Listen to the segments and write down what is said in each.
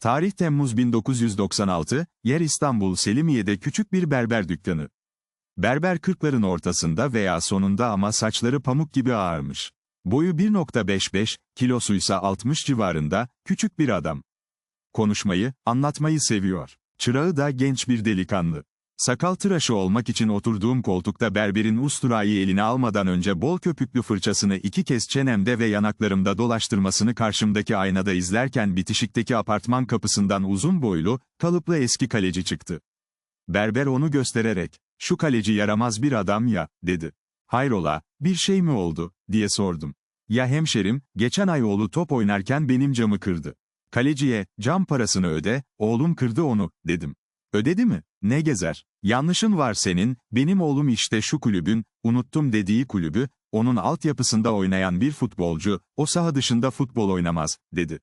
Tarih Temmuz 1996, yer İstanbul Selimiye'de küçük bir berber dükkanı. Berber kırkların ortasında veya sonunda ama saçları pamuk gibi ağarmış. Boyu 1.55, kilosuysa 60 civarında, küçük bir adam. Konuşmayı, anlatmayı seviyor. Çırağı da genç bir delikanlı. Sakal tıraşı olmak için oturduğum koltukta berberin usturayı eline almadan önce bol köpüklü fırçasını iki kez çenemde ve yanaklarımda dolaştırmasını karşımdaki aynada izlerken bitişikteki apartman kapısından uzun boylu, kalıplı eski kaleci çıktı. Berber onu göstererek, şu kaleci yaramaz bir adam ya, dedi. Hayrola, bir şey mi oldu, diye sordum. Ya hemşerim, geçen ay oğlu top oynarken benim camı kırdı. Kaleciye, cam parasını öde, oğlum kırdı onu, dedim. Ödedi mi? Ne gezer? Yanlışın var senin, benim oğlum işte şu kulübün, unuttum dediği kulübü, onun altyapısında oynayan bir futbolcu, o saha dışında futbol oynamaz, dedi.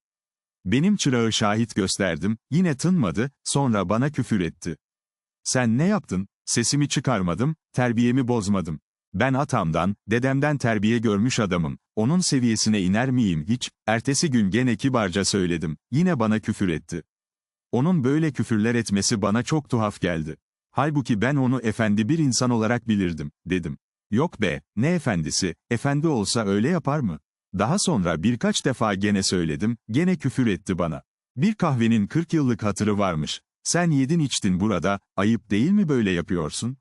Benim çırağı şahit gösterdim, yine tınmadı, sonra bana küfür etti. Sen ne yaptın? Sesimi çıkarmadım, terbiyemi bozmadım. Ben atamdan, dedemden terbiye görmüş adamım. Onun seviyesine iner miyim hiç? Ertesi gün gene kibarca söyledim. Yine bana küfür etti. Onun böyle küfürler etmesi bana çok tuhaf geldi. Halbuki ben onu efendi bir insan olarak bilirdim, dedim. Yok be, ne efendisi, efendi olsa öyle yapar mı? Daha sonra birkaç defa gene söyledim, gene küfür etti bana. Bir kahvenin 40 yıllık hatırı varmış. Sen yedin içtin burada, ayıp değil mi böyle yapıyorsun?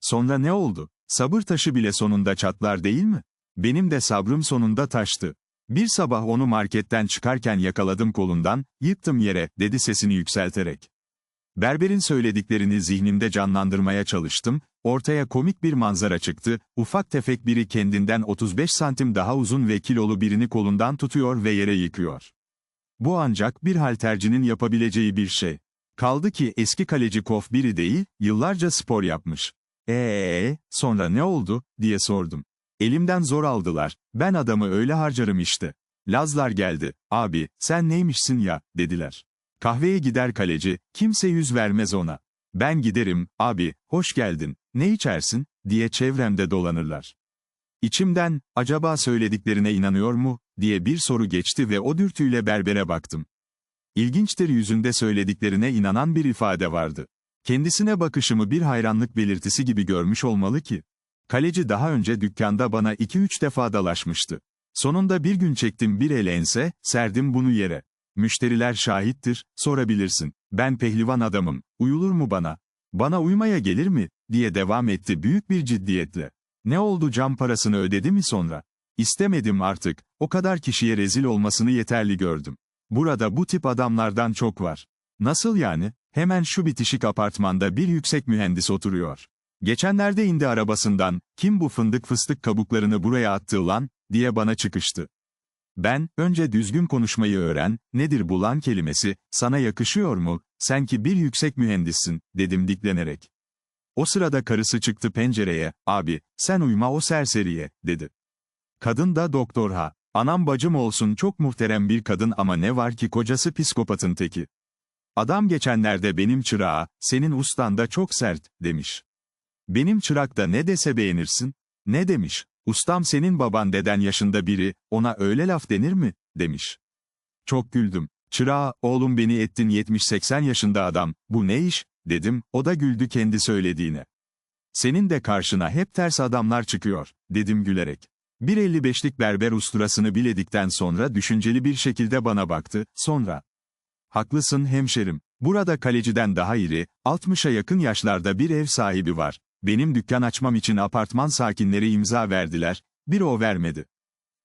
Sonra ne oldu? Sabır taşı bile sonunda çatlar değil mi? Benim de sabrım sonunda taştı. Bir sabah onu marketten çıkarken yakaladım kolundan, yıktım yere, dedi sesini yükselterek. Berberin söylediklerini zihnimde canlandırmaya çalıştım, ortaya komik bir manzara çıktı, ufak tefek biri kendinden 35 santim daha uzun ve kilolu birini kolundan tutuyor ve yere yıkıyor. Bu ancak bir haltercinin yapabileceği bir şey. Kaldı ki eski kaleci Kof biri değil, yıllarca spor yapmış. Eee, sonra ne oldu, diye sordum. Elimden zor aldılar, ben adamı öyle harcarım işte. Lazlar geldi, abi, sen neymişsin ya, dediler. Kahveye gider kaleci, kimse yüz vermez ona. Ben giderim, abi, hoş geldin, ne içersin, diye çevremde dolanırlar. İçimden, acaba söylediklerine inanıyor mu, diye bir soru geçti ve o dürtüyle berbere baktım. İlginçtir yüzünde söylediklerine inanan bir ifade vardı. Kendisine bakışımı bir hayranlık belirtisi gibi görmüş olmalı ki. Kaleci daha önce dükkanda bana iki üç defa dalaşmıştı. Sonunda bir gün çektim bir el ense, serdim bunu yere. Müşteriler şahittir, sorabilirsin. Ben pehlivan adamım, uyulur mu bana? Bana uymaya gelir mi? diye devam etti büyük bir ciddiyetle. Ne oldu cam parasını ödedi mi sonra? İstemedim artık, o kadar kişiye rezil olmasını yeterli gördüm. Burada bu tip adamlardan çok var. Nasıl yani? Hemen şu bitişik apartmanda bir yüksek mühendis oturuyor. Geçenlerde indi arabasından, kim bu fındık fıstık kabuklarını buraya attı lan, diye bana çıkıştı. Ben, önce düzgün konuşmayı öğren, nedir bulan kelimesi, sana yakışıyor mu, sen ki bir yüksek mühendissin, dedim diklenerek. O sırada karısı çıktı pencereye, abi, sen uyma o serseriye, dedi. Kadın da doktor ha, anam bacım olsun çok muhterem bir kadın ama ne var ki kocası psikopatın teki. Adam geçenlerde benim çırağa, senin ustan da çok sert, demiş. Benim çırak da ne dese beğenirsin? Ne demiş? Ustam senin baban deden yaşında biri, ona öyle laf denir mi? demiş. Çok güldüm. Çırağa, oğlum beni ettin 70-80 yaşında adam, bu ne iş? dedim, o da güldü kendi söylediğine. Senin de karşına hep ters adamlar çıkıyor, dedim gülerek. 1.55'lik berber usturasını biledikten sonra düşünceli bir şekilde bana baktı, sonra. Haklısın hemşerim, burada kaleciden daha iri, 60'a yakın yaşlarda bir ev sahibi var. Benim dükkan açmam için apartman sakinleri imza verdiler, bir o vermedi.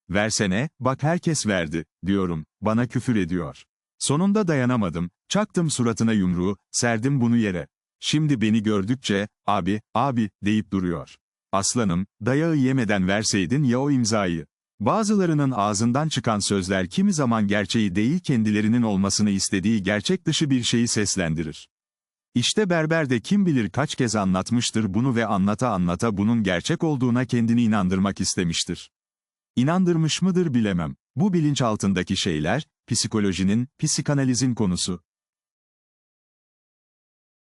Versene, bak herkes verdi, diyorum, bana küfür ediyor. Sonunda dayanamadım, çaktım suratına yumruğu, serdim bunu yere. Şimdi beni gördükçe, abi, abi, deyip duruyor. Aslanım, dayağı yemeden verseydin ya o imzayı. Bazılarının ağzından çıkan sözler kimi zaman gerçeği değil kendilerinin olmasını istediği gerçek dışı bir şeyi seslendirir. İşte Berber de kim bilir kaç kez anlatmıştır bunu ve anlata anlata bunun gerçek olduğuna kendini inandırmak istemiştir. İnandırmış mıdır bilemem. Bu bilinç altındaki şeyler, psikolojinin, psikanalizin konusu.